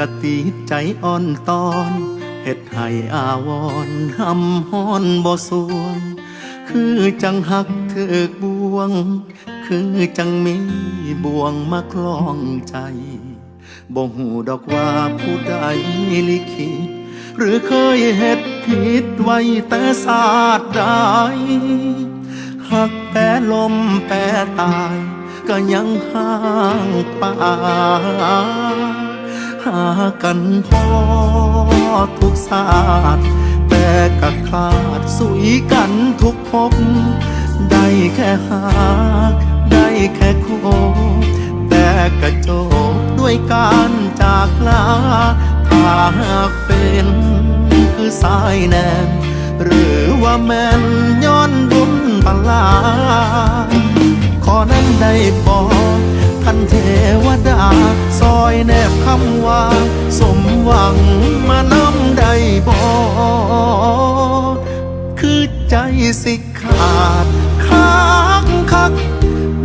ตำอีกะตีใจอ่อนตอนเฮ็ดให้อาวรณ์หำฮ้อนบ่สวง คือจังหักเถือกบวง คือจังมีบ่วงมาคล้องใจบ่หูดอกว่าผู้ใดลิขิตหรือเคยเฮ็ดผิดไว้แต่ศาสตร์ใดหักแต่ลมแปรตาย ก็ยังห่างไป หากันพอทุกศาสตร์แต่ก็ขาดสุยกันทุกภพได้แค่หากได้แค่โคบแต่กระโจบด้วยการจากลาถ้าหากเป็นคือสายแนนหรือว่าแม่นย้อนบุญพลาขอนั้นได้บอก ท่านเทวดา ซอยแนบคำว่า สมหวังมานำได้บอกคือใจสิขาดค้างคัก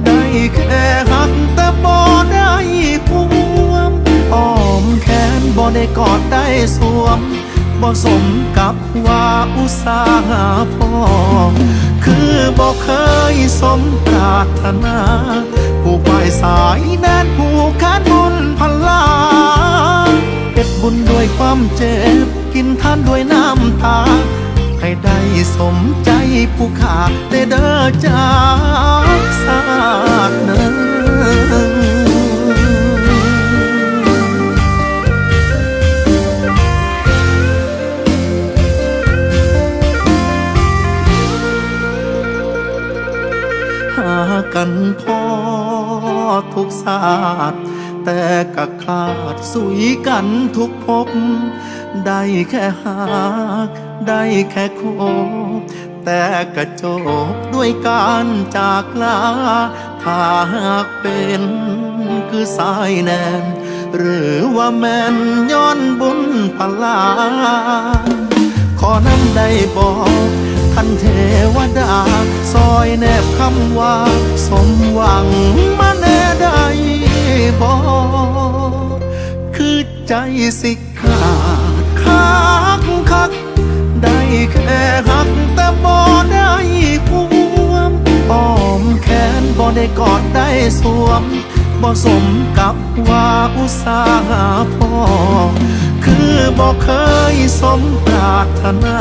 ได้แค่หักแต่บ่ได้ห่วงอ้อมแขนบ่ได้กอดได้สวมบ่สมกับว่าอุตสาหะพอคือบ่เคยสมปรารถนาายแนนผู้ขานบุญพลาเก็บบุญด้วยความเจ็บ กินท่านด้วยน้ำตา ให้ได้สมใจผู้ขาได้เด้อจากสาดเนินหากันพอ ทุกศาสตร์แต่ก็ขาดสุยกันทุกภพได้แค่หากได้แค่โคบแต่กระจบด้วยการจากลา ถ้าหากเป็นคือสายแนน หรือว่าแม่นย้อนบุญพลา ขอน้ำได้บอก ท่านเทวดา ซอยแนบคำว่า สมหวังมาแน่ได้บอก คือใจสิขาดค้างคัก ได้แค่หักแต่บ่ได้ห่วงอ้อมแขนบ่ได้กอดได้สวมบ่สมกับว่าอุตสาหะพอ คือบ่เคยสมปรารถนา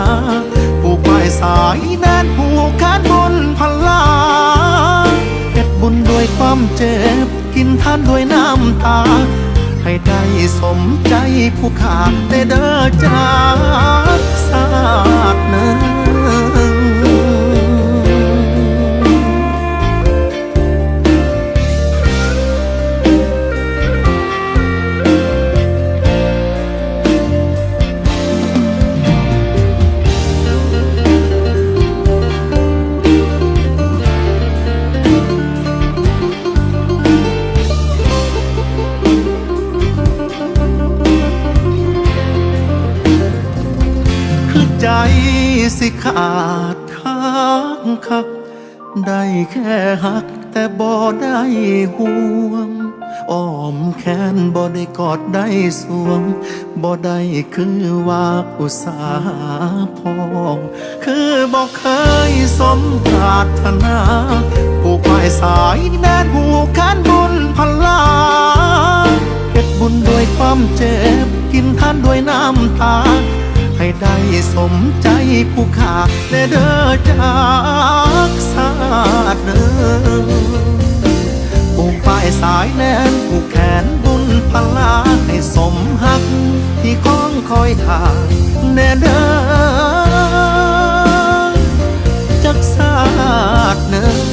ยสายแน่นผูกขานบุญพลาเก็บบุญด้วยความเจ็บ กินท่านด้วยน้ำตา ให้ได้สมใจผู้ขาดได้เด้อจา ใจสิขาดค้างคัก ได้แค่หักแต่บ่ได้ห่วงอ้อมแขนบ่ได้กอดได้สวมบ่ได้คือว่าอุตสาพอคือบ่เคยสมปรารถนาผู้ปลายสายแน่นหูขานบุญพลาเก็บบุญด้วยความเจ็บกินท ได้สมใจผู้ขาแน่เด้อจากสาดเด้อผู้ฝ่ายสายแนนผู้แขนบุญพลาให้สมหัก ที่คล้องคอยทางแน่เด้อจากสาดเด้อ